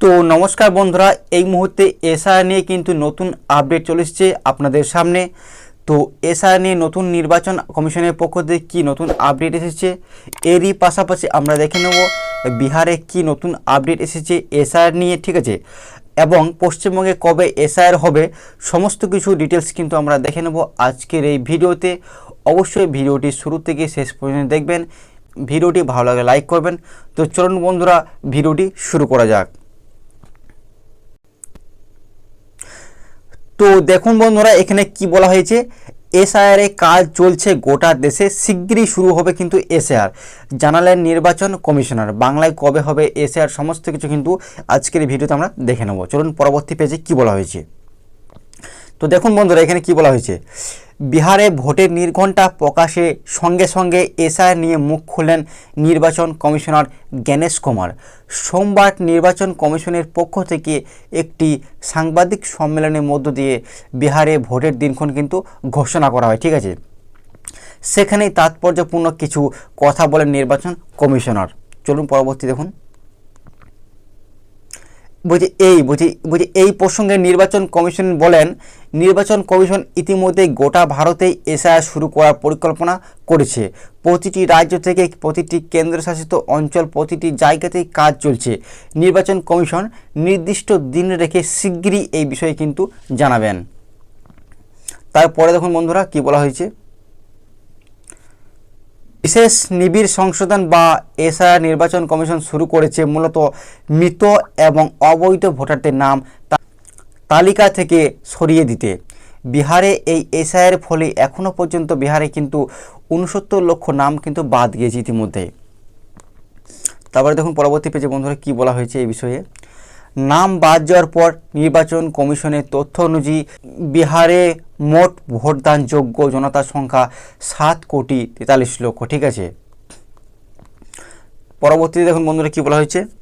তো নমস্কার বন্ধুরা, এই মুহূর্তে এসআর নিয়ে কিন্তু নতুন আপডেট চলে এসেছে আপনাদের সামনে। তো এসআর নিয়ে নতুন নির্বাচন কমিশনের পক্ষ থেকে কী নতুন আপডেট এসেছে, এরই পাশাপাশি আমরা দেখে নেব বিহারে কি নতুন আপডেট এসেছে এসআর নিয়ে, ঠিক আছে? এবং পশ্চিমবঙ্গে কবে এসআর হবে, সমস্ত কিছু ডিটেলস কিন্তু আমরা দেখে নেব আজকের এই ভিডিওতে। অবশ্যই ভিডিওটি শুরু থেকে শেষ পর্যন্ত দেখবেন, ভিডিওটি ভালো লাগে লাইক করবেন। তো চলুন বন্ধুরা, ভিডিওটি শুরু করা যাক। তো দেখুন বন্ধুরা, এখানে কি বলা হয়েছে? এসআইআর কাজ চলছে গোটা দেশে, শিগগিরই শুরু হবে কিন্তু এসআর জানালেন নির্বাচন কমিশনার। বাংলায় কবে হবে এসআর সমস্ত কিছু কিন্তু আজকের ভিডিওতে আমরা দেখে নেব। চলুন পরবর্তী পেজে কি বলা হয়েছে। তো দেখুন বন্ধুরা, এখানে কি বলা হয়েছে? বিহারে ভোটের নির্ঘণ্টা প্রকাশে সঙ্গে সঙ্গে এসআই নিয়ে মুখ খুললেন নির্বাচন কমিশনার জ্ঞানেশ কুমার। সোমবার নির্বাচন কমিশনের পক্ষ থেকে একটি সাংবাদিক সম্মেলনের মধ্য দিয়ে বিহারে ভোটের দিনক্ষণ কিন্তু ঘোষণা করা হয়, ঠিক আছে? সেখানেই তাৎপর্যপূর্ণ কিছু কথা বলেন নির্বাচন কমিশনার। চলুন পরবর্তী দেখুন। বলছি এই বলছি বলছি এই প্রসঙ্গে নির্বাচন কমিশন বলেন, নির্বাচন কমিশন ইতিমধ্যেই গোটা ভারতেই এসআইআর শুরু করার পরিকল্পনা করেছে। প্রতিটি রাজ্য থেকে প্রতিটি কেন্দ্রশাসিত অঞ্চল প্রতিটি জায়গাতেই কাজ চলছে। নির্বাচন কমিশন নির্দিষ্ট দিন রেখে শিগগিরই এই বিষয়ে কিন্তু জানাবেন। তারপরে দেখুন বন্ধুরা কি বলা হয়েছে। বিশেষ নিবিড় সংশোধন বা এসআইআর নির্বাচন কমিশন শুরু করেছে মূলত মৃত এবং অবৈধ ভোটারদের নাম তালিকা থেকে সরিয়ে দিতে। বিহারে এই এসআইয়ের ফলে এখনও পর্যন্ত বিহারে কিন্তু উনসত্তর লক্ষ নাম কিন্তু বাদ গিয়েছে ইতিমধ্যে। তারপরে দেখুন পরবর্তী পেজে বন্ধুরা কি বলা হয়েছে এই বিষয়ে। নাম বাদ যাওয়ার পর নির্বাচন কমিশনের তথ্য অনুযায়ী বিহারে মোট ভোটদানযোগ্য জনতার সংখ্যা সাত কোটি তেতাল্লিশ লক্ষ। ঠিক আছে? পরবর্তীতে দেখুন বন্ধুরা কী বলা হয়েছে।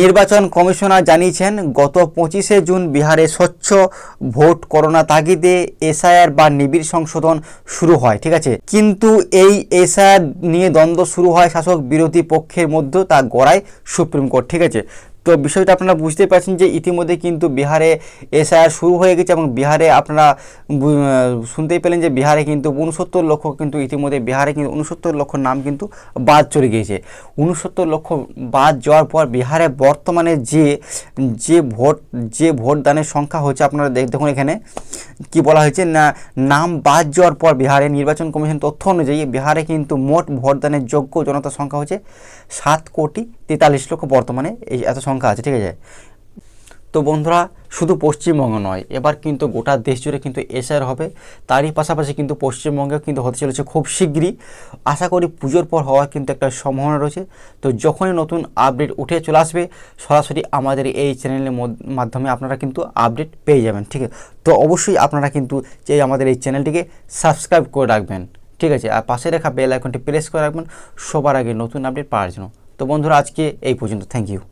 নির্বাচন কমিশনার জানিয়েছেন, গত পঁচিশে জুন বিহারে স্বচ্ছ ভোট করোনা তাগিদে এসআইআর বা নিবিড় সংশোধন শুরু হয়, ঠিক আছে? কিন্তু এই এসআইআর নিয়ে দ্বন্দ্ব শুরু হয় শাসক বিরোধী পক্ষের মধ্যে তা গড়ায় সুপ্রিম কোর্ট, ঠিক আছে? তো বিষয়টা আপনারা বুঝতে পারছেন যে ইতিমধ্যে কিন্তু বিহারে এসআইআর শুরু হয়ে গেছে এবং বিহারে আপনারা শুনতেই পেলেন যে বিহারে কিন্তু উনসত্তর লক্ষ কিন্তু ইতিমধ্যে বিহারে কিন্তু উনসত্তর লক্ষ নাম কিন্তু বাদ চলে গিয়েছে। উনসত্তর লক্ষ বাদ যাওয়ার পর বিহারে বর্তমানে যে যে ভোট, যে ভোটদানের সংখ্যা হচ্ছে আপনারা দেখুন এখানে। কি বলা হয়েছে? না, নাম বাদ যাওয়ার পর বিহারে নির্বাচন কমিশন তথ্য অনুযায়ী বিহারে কিন্তু মোট ভোটদানের যোগ্য জনতার সংখ্যা হচ্ছে সাত কোটি তেতাল্লিশ লক্ষ বর্তমানে এই এত সংখ্যা আছে, ঠিক আছে? তো বন্ধুরা, শুধু পশ্চিমবঙ্গ নয়, এবার কিন্তু গোটা দেশ জুড়ে কিন্তু এসআর হবে। তারই পাশাপাশি কিন্তু পশ্চিমবঙ্গেও কিন্তু হতে চলেছে খুব শীঘ্রই আশা করি পুজোর পর হওয়ার কিন্তু একটা সম্ভাবনা রয়েছে। তো যখনই নতুন আপডেট উঠে চলে আসবে, সরাসরি আমাদের এই চ্যানেলের মাধ্যমে আপনারা কিন্তু আপডেট পেয়ে যাবেন, ঠিক আছে? তো অবশ্যই আপনারা কিন্তু যে আমাদের এই চ্যানেলটিকে সাবস্ক্রাইব করে রাখবেন, ঠিক আছে? আর পাশে রেখা বেল আইকনটি প্রেস করে রাখবেন, সবার আগে নতুন আপডেট পাওয়ার জন্য। তো বন্ধুরা, আজকে এই পর্যন্ত। Thank you.